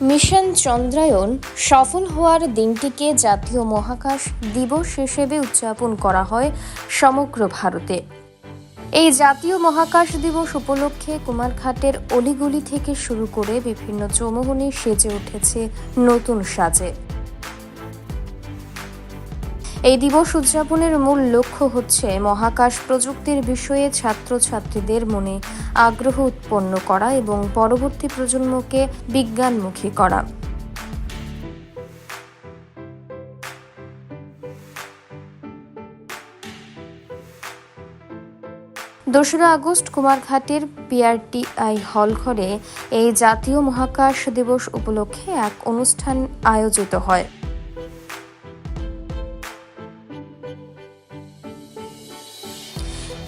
Mission Chandrayaan সফল হওয়ার দিনটিকে জাতীয় মহাকাশ দিবস হিসেবে উদযাপন করা হয় সমগ্র ভারতে। এই জাতীয় মহাকাশ দিবস উপলক্ষে কুমারঘাটের অলিগুলি থেকে শুরু করে বিভিন্ন চৌমহনে সেজে উঠেছে নতুন সাজে। এই দিবস উদযাপনের মূল লক্ষ্য হচ্ছে মহাকাশ প্রযুক্তির বিষয়ে ছাত্রছাত্রীদের মনে আগ্রহ উৎপন্ন করা এবং পরবর্তী প্রজন্মকে বিজ্ঞানমুখী করা। দোসরা আগস্ট কুমারঘাটের পিআরটিআই হল ঘরে এই জাতীয় মহাকাশ দিবস উপলক্ষে এক অনুষ্ঠান আয়োজিত হয়।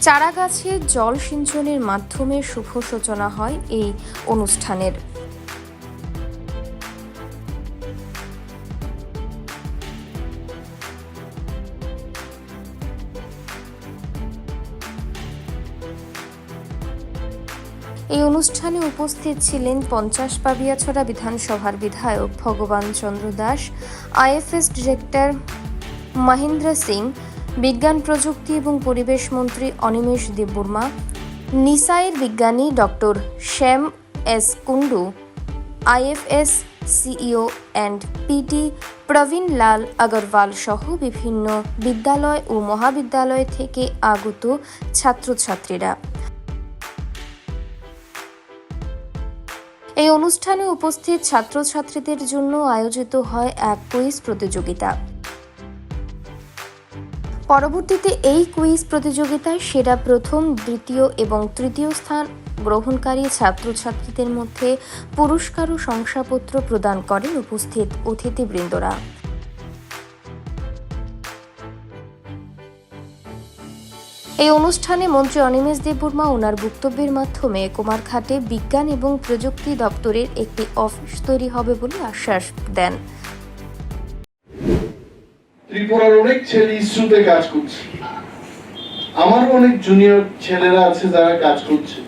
চারাগাছে জল সিঞ্চনের মাধ্যমে শুভ সূচনা হয় এই অনুষ্ঠানের। এই অনুষ্ঠানে উপস্থিত ছিলেন পঞ্চাশ পাবিয়াছড়া বিধানসভার বিধায়ক ভগবান চন্দ্র দাস, আইএফএস ডিরেক্টর মহেন্দ্র সিং বিজ্ঞান প্রযুক্তি এবং পরিবেশ মন্ত্রী অনিমেষ দেববর্মা নিসাইর বিজ্ঞানী doctor Shyam S Kundu IFS CEO and PT Prabin Lal Agarwal সহ বিভিন্ন বিদ্যালয় ও মহাবিদ্যালয় থেকে আগত ছাত্রছাত্রীরা। এই অনুষ্ঠানে উপস্থিত ছাত্রছাত্রীদের জন্য আয়োজিত হয় এক কুইজ প্রতিযোগিতা। পরবর্তীতে এই কুইজ প্রতিযোগিতায় সেরা প্রথম, দ্বিতীয় এবং তৃতীয় স্থান গ্রহণকারী ছাত্রছাত্রীদের মধ্যে পুরস্কার ও শংসাপত্র প্রদান করেন উপস্থিত অতিথিবৃন্দরা। এই অনুষ্ঠানে মন্ত্রী অনিমেষ দেববর্মা ওনার বক্তব্যের মাধ্যমে কুমারঘাটে বিজ্ঞান এবং প্রযুক্তি দপ্তরের একটি অফিস তৈরি হবে বলে আশ্বাস দেন। ত্রিপুরার অনেক ছেলে ইসরোতে কাজ করছে। আমারও অনেক জুনিয়র ছেলেরা আছে যারা কাজ করছে।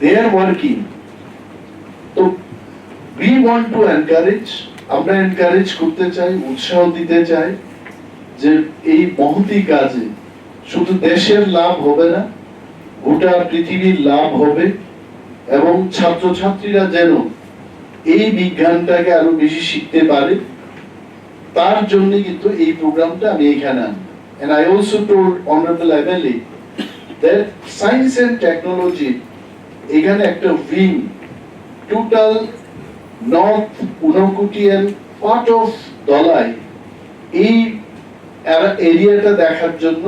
They are working তো we want to encourage, আমরা এনকারেজ করতে চাই, উৎসাহ দিতে চাই যে এই মহতি কাজে শুধু দেশের লাভ হবে না গোটা পৃথিবীর লাভ হবে এবং ছাত্রছাত্রীরা যেন এই বিজ্ঞানটাকে আরও বেশি শিখতে পারে, তার জন্য কিন্তু এই প্রোগ্রামটা আমি এখানে আনি and I also told honorable MLA that science and technology এখানে একটা wing total north Unakoti and part of Dhalai এই এরিয়াটা দেখার জন্য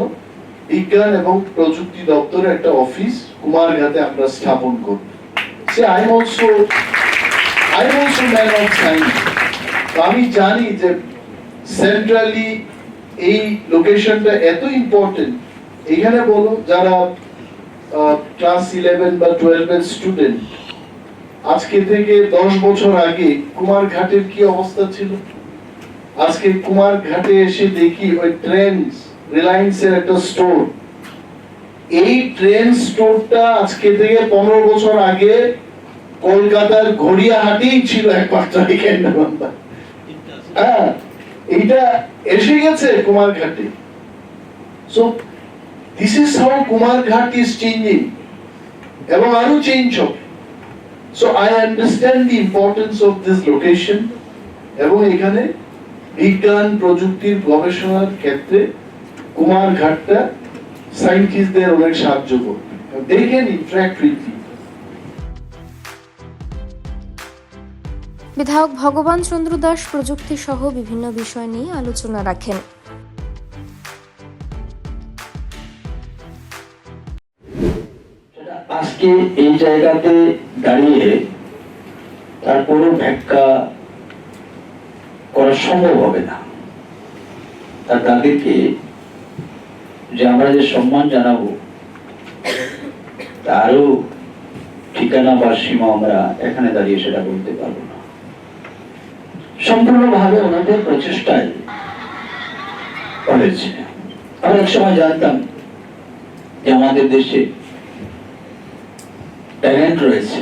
বিজ্ঞান এবং প্রযুক্তি দপ্তরে একটা অফিস কুমারঘাটে আমরা স্থাপন করব। Say I am also I am also man of science আমি জানি যে সেন্ট্রালি এই লোকেশনটা এত ইম্পর্টেন্ট এখানে বলো, যারা ক্লাস ইলেভেন বা টুয়েলভের স্টুডেন্ট আজকে থেকে দশ বছর আগে কুমার ঘাটের কি অবস্থা ছিল? আজকে কুমার ঘাটে এসে দেখি ওই ট্রেন্ডস রিলায়েন্সের একটা স্টোর এই ট্রেন স্টোরটা আজকে থেকে পনেরো বছর আগে কলকাতার গড়িয়াহাটেই ছিল এখানে হ্যাঁ এইটা এসে গেছে so this is how is changing এবং আরও চেঞ্জ হবে। So I understand the importance of this location এবং এখানে বিজ্ঞান প্রযুক্তির গবেষণার ক্ষেত্রে কুমারঘাটটা সায়েন্টিস্টদের অনেক সাহায্য করবে। দে ক্যান ইন্টারাক্ট উইথ বিধায়ক ভগবান চন্দ্র দাস প্রযুক্তি সহ বিভিন্ন বিষয় নিয়ে আলোচনা রাখেন। আজকে এই জায়গাতে দাঁড়িয়ে তারপরও ব্যাখ্যা করা সম্ভব হবে না। তার তাদেরকে যে আমরা যে সম্মান জানাব, তারও ঠিকানা বা সীমা আমরা এখানে দাঁড়িয়ে সেটা বলতে পারব না। সম্পূর্ণভাবে ওনাদের প্রচেষ্টায় হয়েছে আমরা এক সময় জানতাম যে আমাদের দেশে ট্যালেন্ট রয়েছে।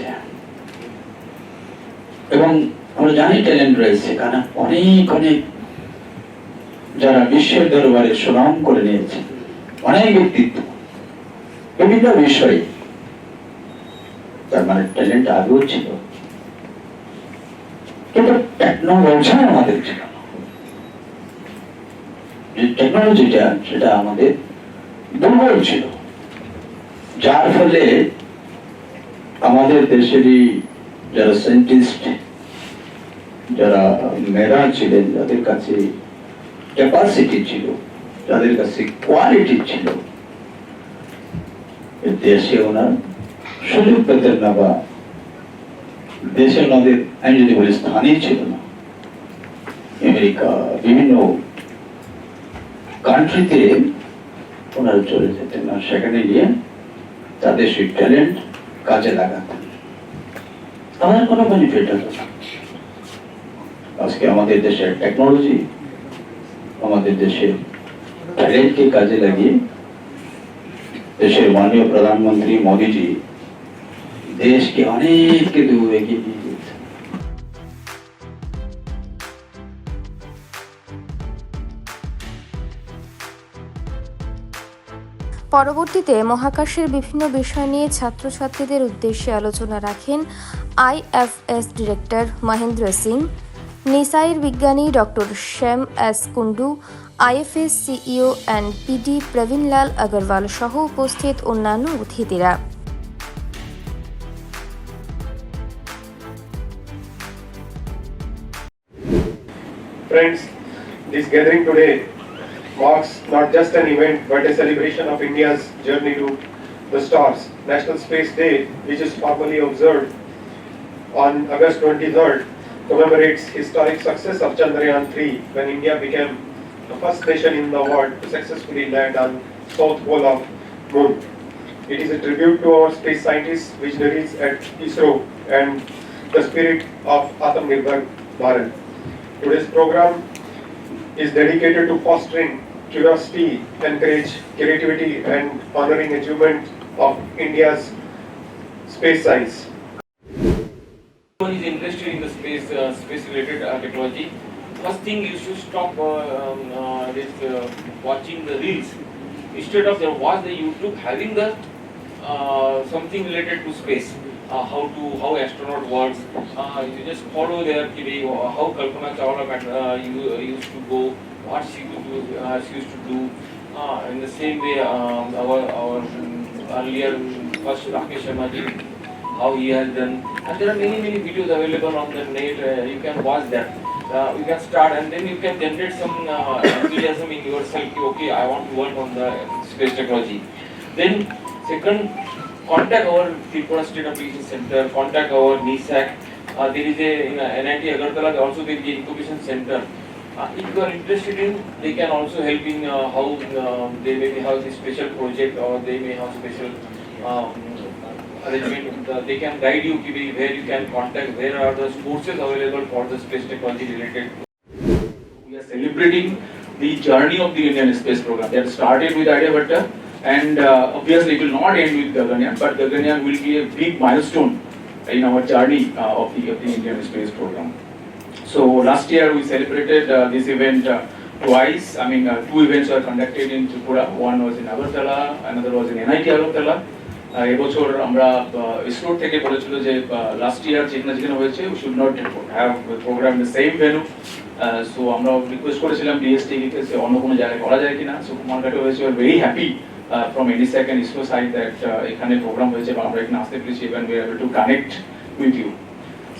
এবং আমরা জানি ট্যালেন্ট রয়েছে, কারণ অনেক অনেক যারা বিশ্বের দরবারে সুনাম করে নিয়েছে অনেক ব্যক্তিত্ব বিভিন্ন বিষয়ে। তার মানে ট্যালেন্ট আগেও ছিল। কিন্তু টেকনোলজি আমাদের ছিল যে টেকনোলজিটা সেটা আমাদের দুর্বল ছিল। যার ফলে আমাদের দেশেরই যারা সায়েন্টিস্ট যারা মেধা ছিলেন যাদের কাছে ক্যাপাসিটি ছিল। যাদের কাছে কোয়ালিটি ছিল। দেশে ওনার সুযোগ পেতেন না বা দেশে ওনাদের যদি বলি স্থানই ছিল না। আমেরিকা, বিভিন্ন কান্ট্রিতে ওনারা চলে যেতেন আর সেখানে গিয়ে তাদের সেই ট্যালেন্ট কাজে লাগাতেন। তাদের কোনো বেনিফিট না। আজকে আমাদের দেশের টেকনোলজি আমাদের দেশের ট্যালেন্টকে কাজে লাগিয়ে দেশের মাননীয় প্রধানমন্ত্রী মোদীজি দেশকে অনেক দূর এগিয়ে নিয়ে পরবর্তীতে মহাকাশের বিভিন্ন বিষয় নিয়ে ছাত্রছাত্রীদের উদ্দেশ্যে আলোচনা রাখেন আইএফএস ডিরেক্টর মহেন্দ্র সিং নিসাইর বিজ্ঞানী doctor Shyam S Kundu IFS CEO and PD Praveenlal Agarwal সহ উপস্থিত অন্যান্য অতিথিরা Friends, this gathering today marks not just an event but a celebration of India's journey to the stars. National Space Day, which is formally observed on August 23rd, commemorates historic success of Chandrayaan 3 when India became the first nation in the world to successfully land on south pole of moon. It is a tribute to our space scientists, visionaries at ISRO and the spirit of Atmanirbhar Bharat. Today's program is dedicated to fostering curiosity, encourage creativity and honoring achievement of India's space science. Everyone is interested in the space, uh, space-related uh, technology. First thing you should stop uh, um, uh, this uh, watching the reels. Instead of the watch the YouTube having the uh, something related to space. Uh, how to how astronaut works. Uh, you just follow their uh, how Kalpana Chawla used to go, what she used to do. Used to do. In the same way, um, our our um, earlier first Rakesh Sharma how he has done. And there are many, many videos available on the net. You can watch that. Uh, you can start and then you can generate some uh, enthusiasm in yourself. Okay, I want to work on the space technology. Then, second, contact our Tripura State Application Center, contact our NISAC. Uh, there is a in NIT Agartala, also there is a incubation center. Uh, if you are interested in, they can also help in uh, how um, they may have a special project or they may have special um, arrangement. Uh, they can guide you where you can contact, where are the courses available for the space technology related. We are celebrating the journey of the Indian space program. That started with Aryabhatta and uh, obviously it will not end with Gaganyaan, but Gaganyaan will be a big milestone in our journey uh, of, the, of the Indian space program. So last year we celebrated uh, this event uh, twice. I mean, uh, two events were conducted in Tripura. One was in Agartala, another was in NIT Agartala. এবছর আমরা ইসরোর থেকে বলেছিল যে last year যেখানে যেখানে হয়েছে we should not have programme the same venue so আমরা রিকোয়েস্ট করেছিলাম ডিএসটি কে সে অন্য কোনো জায়গায় করা যায় কিনা। সো কুমারঘাটে হয়েছে ভেরি হ্যাপি ফ্রম এডিস্যাক অ্যান্ড ইসরো সাইড দ্যাট এখানে প্রোগ্রাম হয়েছে বা আমরা এখানে আসতে পেরেছি এবং we able to connect with you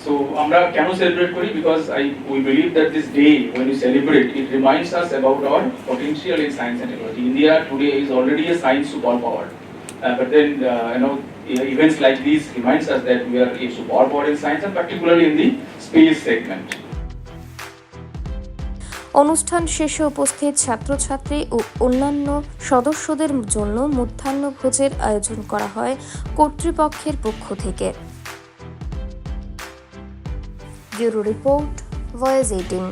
So আমরা কেন celebrate করি? Because I we believe that this day when we celebrate it reminds us about our potential in science and technology. India today is already a science super Uh, but then uh, you know e- events like these reminds us that we are a superpower in science and particularly in the space segment. অনুষ্ঠান শেষে উপস্থিত ছাত্রছাত্রী ও অন্যান্য সদস্যদের জন্য মধ্যাহ্ন ভোজের আয়োজন করা হয় কর্তৃপক্ষের পক্ষ থেকে ব্যুরো রিপোর্ট ভয়েস এইটিন